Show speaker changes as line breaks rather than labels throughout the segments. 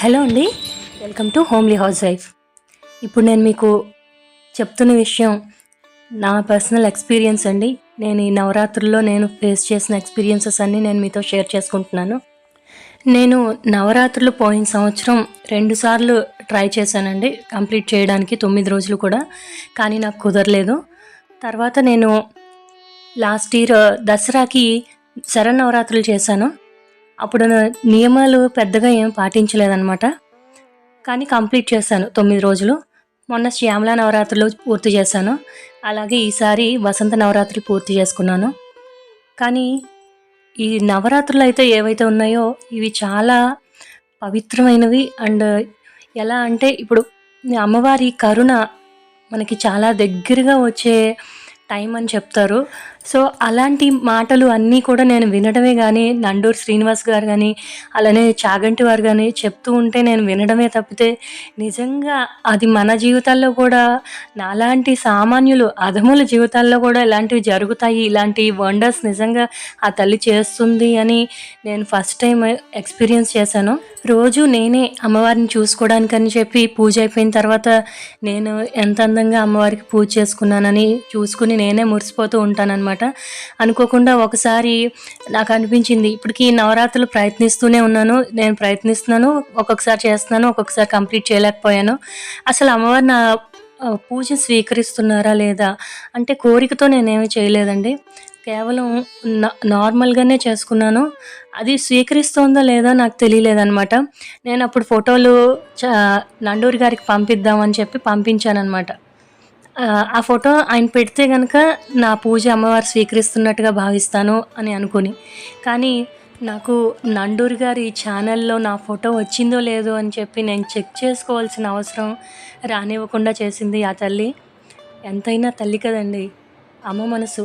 Hello అండి. Welcome to homely housewife. ఇప్పుడు నేను మీకు చెప్తున్న విషయం నా పర్సనల్ ఎక్స్పీరియన్స్ అండి. నేను ఈ నవరాత్రుల్లో నేను ఫేస్ చేసిన ఎక్స్పీరియన్సెస్ అన్నీ నేను మీతో షేర్ చేసుకుంటున్నాను. నేను నవరాత్రులు పోయిన సంవత్సరం రెండుసార్లు ట్రై చేశానండి. కంప్లీట్ చేయడానికి తొమ్మిది రోజులు కూడా కానీ నాకు కుదరలేదు. తర్వాత నేను లాస్ట్ ఇయర్ దసరాకి శరన్నవరాత్రులు చేశాను. అప్పుడు నా నియమాలు పెద్దగా ఏం పాటించలేదన్నమాట. కానీ కంప్లీట్ చేశాను తొమ్మిది రోజులు. మొన్న శ్యామలా నవరాత్రులు పూర్తి చేశాను. అలాగే ఈసారి వసంత నవరాత్రి పూర్తి చేసుకున్నాను. కానీ ఈ నవరాత్రులు అయితే ఏవైతే ఉన్నాయో ఇవి చాలా పవిత్రమైనవి. అండ్ ఎలా అంటే ఇప్పుడు అమ్మవారి కరుణ మనకి చాలా దగ్గరగా వచ్చే టైం అని చెప్తారు. సో అలాంటి మాటలు అన్నీ కూడా నేను వినడమే కానీ నండూరు శ్రీనివాస్ గారు కానీ అలానే చాగంటి వారు కానీ చెప్తూ ఉంటే నేను వినడమే తప్పితే నిజంగా అది మన జీవితాల్లో కూడా నాలాంటి సామాన్యులు అధముల జీవితాల్లో కూడా ఇలాంటివి జరుగుతాయి. ఇలాంటి వండర్స్ నిజంగా ఆ తల్లి చేస్తుంది అని నేను ఫస్ట్ టైం ఎక్స్పీరియన్స్ చేశాను. రోజు నేనే అమ్మవారిని చూసుకోవడానికని చెప్పి పూజ అయిపోయిన తర్వాత నేను ఎంత అందంగా అమ్మవారికి పూజ చేసుకున్నానని చూసుకుని నేనే మురిసిపోతూ ఉంటానన్నమాట. అనుకోకుండా ఒకసారి నాకు అనిపించింది ఇప్పటికి నవరాత్రులు ప్రయత్నిస్తూనే ఉన్నాను నేను ప్రయత్నిస్తున్నాను ఒక్కొక్కసారి చేస్తున్నాను ఒక్కొక్కసారి కంప్లీట్ చేయలేకపోయాను. అసలు అమ్మవారి నా పూజ స్వీకరిస్తున్నారా లేదా అంటే కోరికతో నేనేమి చేయలేదండి. కేవలం నార్మల్గానే చేసుకున్నాను. అది స్వీకరిస్తోందో లేదో నాకు తెలియలేదన్నమాట. నేను అప్పుడు ఫోటోలు చ నండూరి గారికి పంపిద్దామని చెప్పి పంపించానమాట ఆ, ఆ ఫోటో ఆయన పెడితే కనుక నా పూజ అమ్మవారు స్వీకరిస్తున్నట్టుగా భావిస్తాను అని అనుకుని. కానీ నాకు నండూరి గారి ఛానల్లో నా ఫోటో వచ్చిందో లేదో అని చెప్పి నేను చెక్ చేసుకోవాల్సిన అవసరం రానివ్వకుండా చేసింది ఆ తల్లి. ఎంతైనా తల్లి కదండి. అమ్మ మనసు.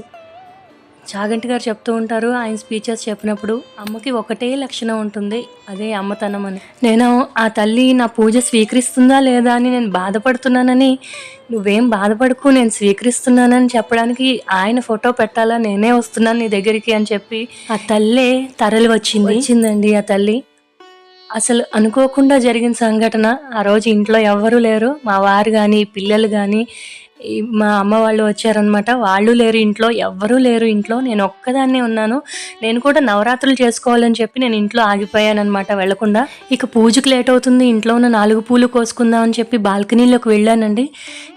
చాగంటి గారు చెప్తూ ఉంటారు ఆయన స్పీచెస్ చెప్పినప్పుడు అమ్మకి ఒకటే లక్షణం ఉంటుంది అదే అమ్మతనం అని. నేను ఆ తల్లి నా పూజ స్వీకరిస్తుందా లేదా అని నేను బాధపడుతున్నానని నువ్వేం బాధపడకు నేను స్వీకరిస్తున్నానని చెప్పడానికి ఆయన ఫోటో పెట్టాలా నేనే వస్తున్నాను నీ దగ్గరికి అని చెప్పి ఆ తల్లే తరలి వచ్చింది. వచ్చిందండి ఆ తల్లి. అసలు అనుకోకుండా జరిగిన సంఘటన ఆ రోజు ఇంట్లో ఎవ్వరూ లేరు మా వారు కానీ పిల్లలు కానీ మా అమ్మ వాళ్ళు వచ్చారనమాట వాళ్ళు లేరు ఇంట్లో ఎవ్వరూ లేరు ఇంట్లో. నేను ఒక్కదాన్నే ఉన్నాను. నేను కూడా నవరాత్రులు చేసుకోవాలని చెప్పి నేను ఇంట్లో ఆగిపోయానమాట వెళ్ళకుండా. ఇక పూజకు లేట్ అవుతుంది. ఇంట్లో ఉన్న నాలుగు పూలు కోసుకుందాం అని చెప్పి బాల్కనీలోకి వెళ్ళానండి.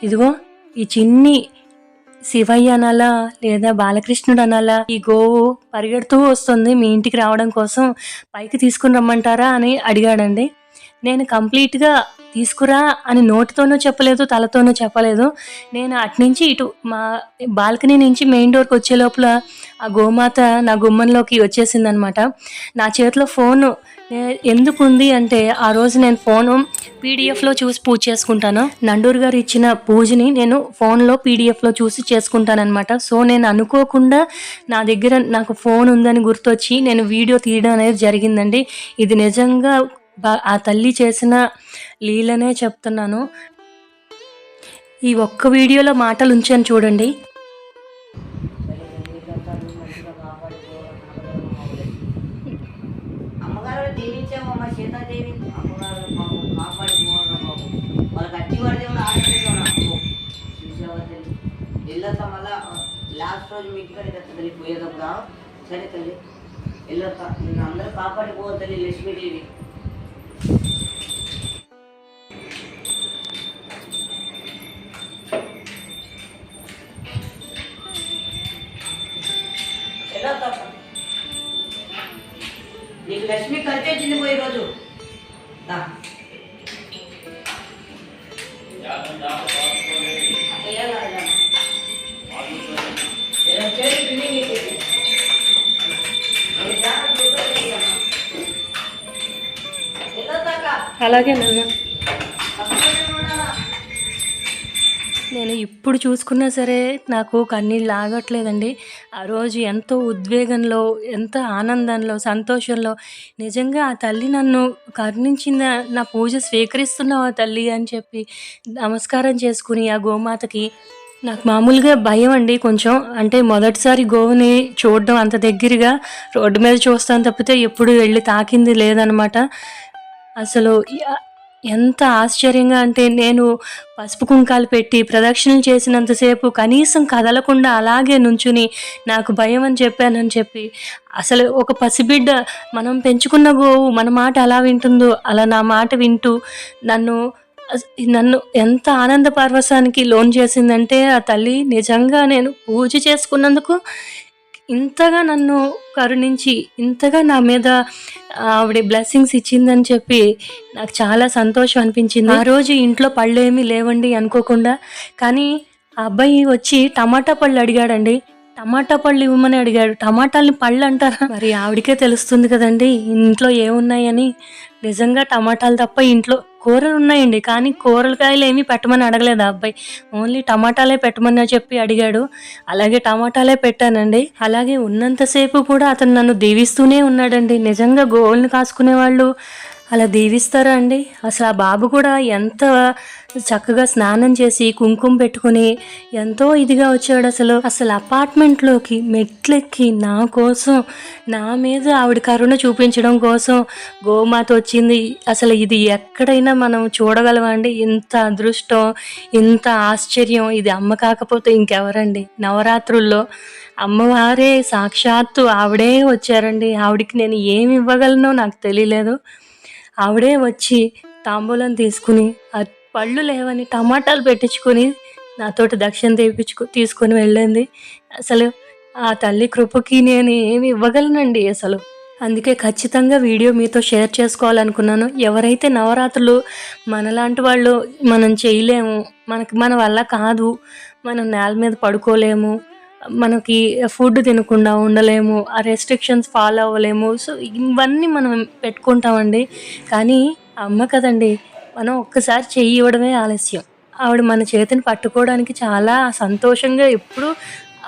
ఇదిగో ఈ చిన్ని శివయ్య అనాలా లేదా బాలకృష్ణుడు అనాలా ఈ గోవు పరిగెడుతూ వస్తుంది. మీ ఇంటికి రావడం కోసం పైకి తీసుకుని రమ్మంటారా అని అడిగాడండి. నేను కంప్లీట్గా తీసుకురా అని నోటితోనూ చెప్పలేదు తలతోనూ చెప్పలేదు. నేను అట్నుంచి ఇటు మా బాల్కనీ నుంచి మెయిన్ డోర్కి వచ్చే లోపల ఆ గోమాత నా గుమ్మంలోకి వచ్చేసిందనమాట. నా చేతిలో ఫోను. ఎందుకు ఉంది అంటే ఆ రోజు నేను ఫోను పీడిఎఫ్లో చూసి పూజ చేసుకుంటాను. నండూరు గారు ఇచ్చిన పూజని నేను ఫోన్లో పీడిఎఫ్లో చూసి చేసుకుంటానన్నమాట సో నేను అనుకోకుండా నా దగ్గర నాకు ఫోన్ ఉందని గుర్తొచ్చి నేను వీడియో తీయడం అనేది జరిగిందండి. ఇది నిజంగా ఆ తల్లి చేసిన లీలనే చెప్తున్నాను. ఈ ఒక్క వీడియోలో మాటలు ఉంచాను చూడండి.
అమ్మగారు అమ్మగారు బాబు. వాళ్ళకి లాస్ట్ రోజు మీ ఇంటికాడ వెళ్ళొస్తా తల్లి పోయేటప్పుడు సరే తల్లి వెళ్ళొస్తా నిన్ను అందరూ కాపాడుకోవాలి తల్లి లక్ష్మీదేవి.
అలాగే నాన్న. నేను ఇప్పుడు చూసుకున్నా సరే నాకు కన్నీళ్ళు ఆగట్లేదండి ఆ రోజు ఎంతో ఉద్వేగంలో ఎంత ఆనందంలో సంతోషంలో నిజంగా ఆ తల్లి నన్ను కరుణించిన నా పూజ స్వీకరిస్తున్నావు ఆ తల్లి అని చెప్పి నమస్కారం చేసుకుని ఆ గోమాతకి నాకు మామూలుగా భయం అండి కొంచెం. అంటే మొదటిసారి గోవుని చూడడం అంత దగ్గరగా రోడ్డు మీద చూస్తాను తప్పితే ఎప్పుడు వెళ్ళి తాకింది లేదనమాట. అసలు ఎంత ఆశ్చర్యంగా అంటే నేను పసుపు కుంకాలు పెట్టి ప్రదక్షిణలు చేసినంతసేపు కనీసం కదలకుండా అలాగే నుంచుని నాకు భయం అని చెప్పానని చెప్పి అసలు ఒక పసిబిడ్డ మనం పెంచుకున్న గోవు మన మాట అలా వింటుందో అలా నా మాట వింటూ నన్ను నన్ను ఎంత ఆనంద పరవశానికి లోన్ చేసిందంటే ఆ తల్లి నిజంగా నేను పూజ చేసుకున్నందుకు ఇంతగా నన్ను కరుణించి ఇంతగా నా మీద ఆవిడ బ్లెస్సింగ్స్ ఇచ్చిందని చెప్పి నాకు చాలా సంతోషం అనిపించింది. ఆ రోజు ఇంట్లో పళ్ళు ఏమీ లేవండి అనుకోకుండా కానీ ఆ అబ్బాయి వచ్చి టమాటా పళ్ళు అడిగాడండి. టమాటా పళ్ళు ఇవ్వమని అడిగాడు. టమాటాలని పళ్ళు అంటారా? మరి ఆవిడకే తెలుస్తుంది కదండి ఇంట్లో ఏమున్నాయని. నిజంగా టమాటాలు తప్ప ఇంట్లో కూరలు ఉన్నాయండి కానీ కూరలకాయలు ఏమీ పెట్టమని అడగలేదు ఆ అబ్బాయి. ఓన్లీ టమాటాలే పెట్టమని చెప్పి అడిగాడు. అలాగే టమాటాలే పెట్టానండి. అలాగే ఉన్నంతసేపు కూడా అతను నన్ను దీవిస్తూనే ఉన్నాడండి. నిజంగా గోల్ని కాసుకునే వాళ్ళు అలా దీవిస్తారా అండి? అసలు ఆ బాబు కూడా ఎంత చక్కగా స్నానం చేసి కుంకుమ పెట్టుకుని ఎంతో ఇదిగా వచ్చాడు అసలు. అసలు అపార్ట్మెంట్లోకి మెట్లెక్కి నా కోసం నా మీద ఆవిడ కరుణ చూపించడం కోసం గోమాత వచ్చింది. అసలు ఇది ఎక్కడైనా మనం చూడగలమండి ఇంత అదృష్టం ఇంత ఆశ్చర్యం. ఇది అమ్మ కాకపోతే ఇంకెవరండి? నవరాత్రుల్లో అమ్మవారే సాక్షాత్తు ఆవిడే వచ్చారండి. ఆవిడికి నేను ఏమి ఇవ్వగలనో నాకు తెలియలేదు. ఆవిడే వచ్చి తాంబూలం తీసుకుని ఆ పళ్ళు లేవని టమాటాలు పెట్టించుకొని నాతోటి దక్షిణ తెప్పించుకు తీసుకొని వెళ్ళింది. అసలు ఆ తల్లి కృపకి నేను ఏమి ఇవ్వగలనండి అసలు. అందుకే ఖచ్చితంగా వీడియో మీతో షేర్ చేసుకోవాలనుకున్నాను. ఎవరైతే నవరాత్రులు మనలాంటి వాళ్ళు మనం చేయలేము మనకి మన వల్ల కాదు మనం నేల మీద పడుకోలేము మనకి ఫుడ్ తినకుండా ఉండలేము ఆ రెస్ట్రిక్షన్స్ ఫాలో అవ్వలేము. సో ఇవన్నీ మనం పెట్టుకుంటామండి. కానీ అమ్మ కదండి మనం ఒక్కసారి చెయ్యి ఇవ్వడమే ఆలస్యం. ఆవిడ మన చేతిని పట్టుకోవడానికి చాలా సంతోషంగా ఎప్పుడు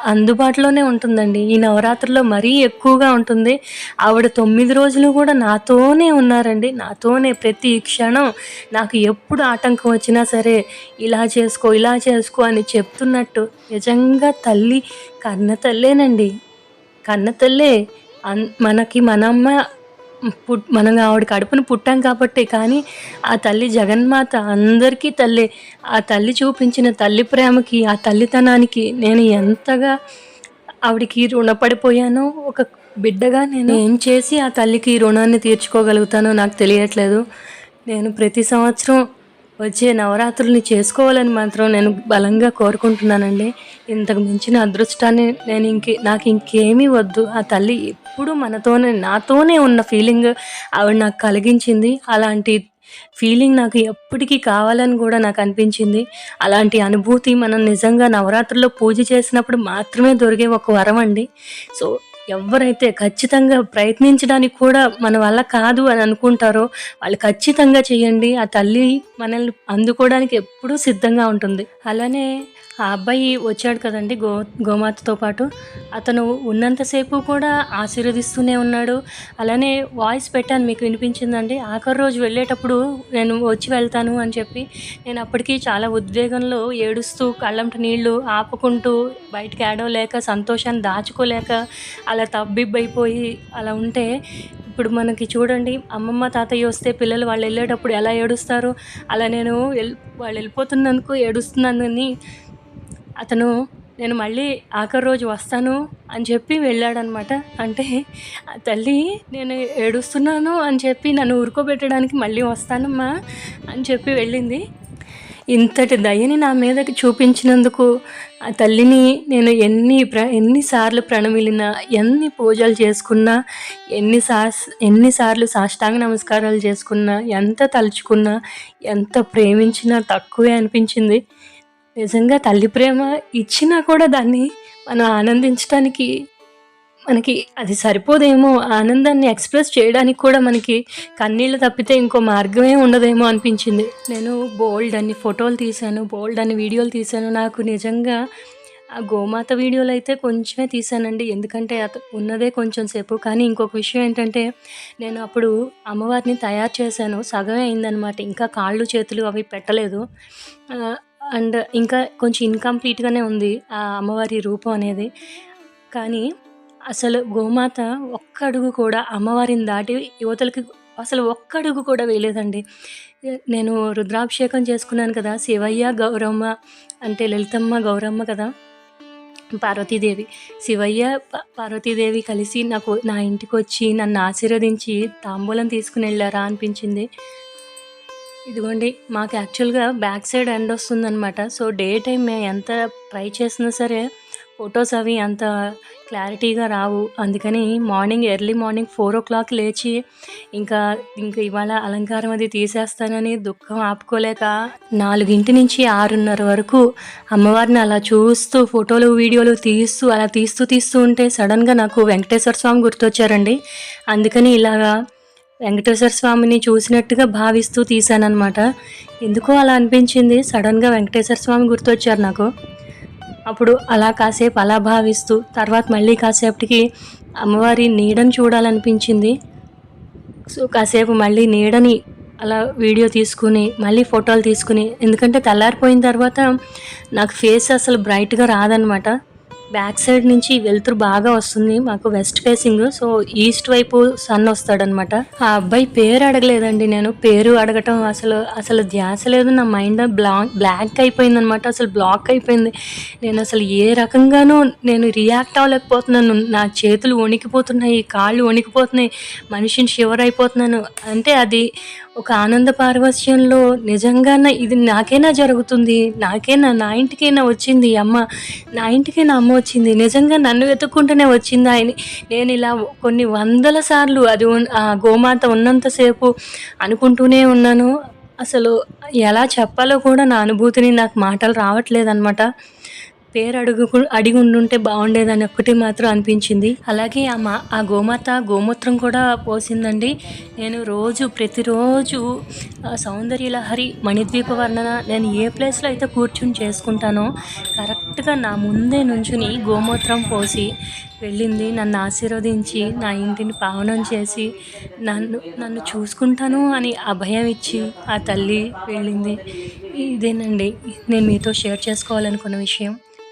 అందుబాటులోనే ఉంటుందండి. ఈ నవరాత్రిలో మరీ ఎక్కువగా ఉంటుంది. ఆవిడ తొమ్మిది రోజులు కూడా నాతోనే ఉన్నారండి. నాతోనే ప్రతి క్షణం నాకు ఎప్పుడు ఆటంకం వచ్చినా సరే ఇలా చేసుకో ఇలా చేసుకో అని చెప్తున్నట్టు నిజంగా తల్లి కన్న తల్లేనండి. కన్న తల్లే అన్ మనకి మనమ్మ పుట్ మనం ఆవిడ కడుపును పుట్టాం కాబట్టి కానీ ఆ తల్లి జగన్మాత అందరికీ తల్లి. ఆ తల్లి చూపించిన తల్లి ప్రేమకి ఆ తల్లితనానికి నేను ఎంతగా ఆవిడకి రుణపడిపోయానో ఒక బిడ్డగా నేను ఏం చేసి ఆ తల్లికి ఈ రుణాన్ని తీర్చుకోగలుగుతానో నాకు తెలియట్లేదు. నేను ప్రతి సంవత్సరం వచ్చే నవరాత్రుల్ని చేసుకోవాలని మాత్రం నేను బలంగా కోరుకుంటున్నానండి. ఇంతకు మించిన అదృష్టాన్ని నేను ఇంకే నాకు ఇంకేమీ వద్దు. ఆ తల్లి ఎప్పుడు మనతోనే నాతోనే ఉన్న ఫీలింగ్ ఆవిడ నాకు కలిగించింది. అలాంటి ఫీలింగ్ నాకు ఎప్పటికీ కావాలని కూడా నాకు అనిపించింది. అలాంటి అనుభూతి మనం నిజంగా నవరాత్రుల్లో పూజ చేసినప్పుడు మాత్రమే దొరికే ఒక వరం అండి. సో ఎవరైతే ఖచ్చితంగా ప్రయత్నించడానికి కూడా మన వల్ల కాదు అని అనుకుంటారో వాళ్ళు ఖచ్చితంగా చేయండి. ఆ తల్లి మనల్ని అందుకోవడానికి ఎప్పుడూ సిద్ధంగా ఉంటుంది. అలానే ఆ అబ్బాయి వచ్చాడు కదండి గో గోమాతతో పాటు. అతను ఉన్నంతసేపు కూడా ఆశీర్వదిస్తూనే ఉన్నాడు. అలానే వాయిస్ పెట్టాను మీకు వినిపించిందండి. ఆఖరి రోజు వెళ్ళేటప్పుడు నేను వచ్చి వెళ్తాను అని చెప్పి నేను అప్పటికి చాలా ఉద్వేగంలో ఏడుస్తూ కళ్ళంట నీళ్ళు ఆపుకుంటూ బయటికి ఏడవలేక సంతోషాన్ని దాచుకోలేక అలా తబ్బిబ్బైపోయి అలా ఉంటే ఇప్పుడు మనకి చూడండి అమ్మమ్మ తాతయ్య వస్తే పిల్లలు వాళ్ళు వెళ్ళేటప్పుడు ఎలా ఏడుస్తారు? అలా నేను వాళ్ళు వెళ్ళిపోతున్నందుకు ఏడుస్తున్నానని అతను నేను మళ్ళీ ఆఖరి రోజు వస్తాను అని చెప్పి వెళ్ళాడనమాట. అంటే ఆ తల్లి నేను ఏడుస్తున్నాను అని చెప్పి నన్ను ఊరుకోబెట్టడానికి మళ్ళీ వస్తానమ్మా అని చెప్పి వెళ్ళింది. ఇంతటి దయని నా మీదకి చూపించినందుకు ఆ తల్లిని నేను ఎన్ని ప్ర ఎన్నిసార్లు ప్రణమిలినా ఎన్ని పూజలు చేసుకున్నా ఎన్ని ఎన్నిసార్లు సాష్టాంగ నమస్కారాలు చేసుకున్నా ఎంత తలుచుకున్నా ఎంత ప్రేమించినా తక్కువే అనిపించింది. నిజంగా తల్లి ప్రేమ ఇచ్చినా కూడా దాన్ని మనం ఆనందించడానికి మనకి అది సరిపోదేమో. ఆనందాన్ని ఎక్స్ప్రెస్ చేయడానికి కూడా మనకి కన్నీళ్ళు తప్పితే ఇంకో మార్గమే ఉండదేమో అనిపించింది. నేను బోల్డ్ అన్ని ఫోటోలు తీశాను బోల్డ్ అన్ని వీడియోలు తీశాను. నాకు నిజంగా ఆ గోమాత వీడియోలు అయితే కొంచెమే తీశానండి. ఎందుకంటే అత ఉన్నదే కొంచెం సేపు. కానీ ఇంకొక విషయం ఏంటంటే నేను అప్పుడు అమ్మవారిని తయారు చేశాను. సగమే అయిందనమాట ఇంకా కాళ్ళు చేతులు అవి పెట్టలేదు. అండ్ ఇంకా కొంచెం ఇన్కంప్లీట్గానే ఉంది ఆ అమ్మవారి రూపం అనేది. కానీ అసలు గోమాత ఒక్క అడుగు కూడా అమ్మవారిని దాటి యువతలకి అసలు ఒక్క అడుగు కూడా వేయలేదండి. నేను రుద్రాభిషేకం చేసుకున్నాను కదా శివయ్య గౌరమ్మ అంటే లలితమ్మ గౌరమ్మ కదా పార్వతీదేవి. శివయ్య ప- పార్వతీదేవి కలిసి నాకు నా ఇంటికి వచ్చి నన్ను ఆశీర్వదించి తాంబూలం తీసుకుని వెళ్ళారా అనిపించింది. ఇదిగోండి మాకు యాక్చువల్గా బ్యాక్ సైడ్ ఎండ్ వస్తుందన్నమాట. సో డే టైం మేము ఎంత ట్రై చేసినా సరే ఫొటోస్ అవి అంత క్లారిటీగా రావు. అందుకని morning early morning four o'clock లేచి ఇంకా ఇంకా ఇవాళ అలంకారం అది తీసేస్తానని దుఃఖం ఆపుకోలేక నాలుగింటి నుంచి ఆరున్నర వరకు అమ్మవారిని అలా చూస్తూ ఫోటోలు వీడియోలు తీస్తూ అలా తీస్తూ తీస్తూ ఉంటే సడన్గా నాకు వెంకటేశ్వర స్వామి గుర్తొచ్చారండి. అందుకని ఇలాగా వెంకటేశ్వర స్వామిని చూసినట్టుగా భావిస్తూ తీశానమాట ఎందుకో అలా అనిపించింది. సడన్గా వెంకటేశ్వర స్వామి గుర్తొచ్చారు నాకు. అప్పుడు అలా కాసేపు అలా భావిస్తూ తర్వాత మళ్ళీ కాసేపటికి అమ్మవారి నీడని చూడాలనిపించింది. సో కాసేపు మళ్ళీ నీడని అలా వీడియో తీసుకుని మళ్ళీ ఫోటోలు తీసుకుని ఎందుకంటే తెల్లారిపోయిన తర్వాత నాకు ఫేస్ అసలు బ్రైట్గా రాదనమాట బ్యాక్ సైడ్ నుంచి వెలుతురు బాగా వస్తుంది. మాకు వెస్ట్ ఫేసింగ్ సో ఈస్ట్ వైపు సన్ వస్తాడనమాట ఆ అబ్బాయి పేరు అడగలేదండి నేను. పేరు అడగటం అసలు అసలు ధ్యాస లేదు. నా మైండ్ బ్లాక్ బ్లాక్ అయిపోయింది అనమాట అసలు బ్లాక్ అయిపోయింది. నేను అసలు ఏ రకంగానూ నేను రియాక్ట్ అవ్వలేకపోతున్నాను. నా చేతులు వణికిపోతున్నాయి కాళ్ళు వణికిపోతున్నాయి. మనిషిని షివర్ అయిపోతున్నాను. అంటే అది ఒక ఆనంద పార్వశ్యంలో నిజంగానే ఇది నాకేనా జరుగుతుంది? నాకైనా నా ఇంటికైనా వచ్చింది? అమ్మ నా ఇంటికి నా అమ్మ వచ్చింది? నిజంగా నన్ను వెతుక్కుంటూనే వచ్చింది? ఆయన నేను ఇలా కొన్ని వందల సార్లు అది ఆ గోమాత ఉన్నంతసేపు అనుకుంటూనే ఉన్నాను. అసలు ఎలా చెప్పాలో కూడా నా అనుభూతిని నాకు మాటలు రావట్లేదు అనమాట పేరు అడుగు అడిగి ఉండుంటే బాగుండేదని ఒకటి మాత్రం అనిపించింది. అలాగే ఆ మా ఆ గోమాత గోమూత్రం కూడా పోసిందండి. నేను రోజు ప్రతిరోజు ఆ సౌందర్యలహరి మణిద్వీప వర్ణన నేను ఏ ప్లేస్లో అయితే కూర్చుని చేసుకుంటానో కరెక్ట్గా నా ముందే నుంచుని గోమూత్రం పోసి వెళ్ళింది నన్ను ఆశీర్వదించి నా ఇంటిని పావనం చేసి నన్ను నన్ను చూసుకుంటాను అని అభయం ఇచ్చి ఆ తల్లి వెళ్ళింది. ఇదేనండి. నేను మీతో షేర్ చేసుకోవాలనుకున్న విషయం.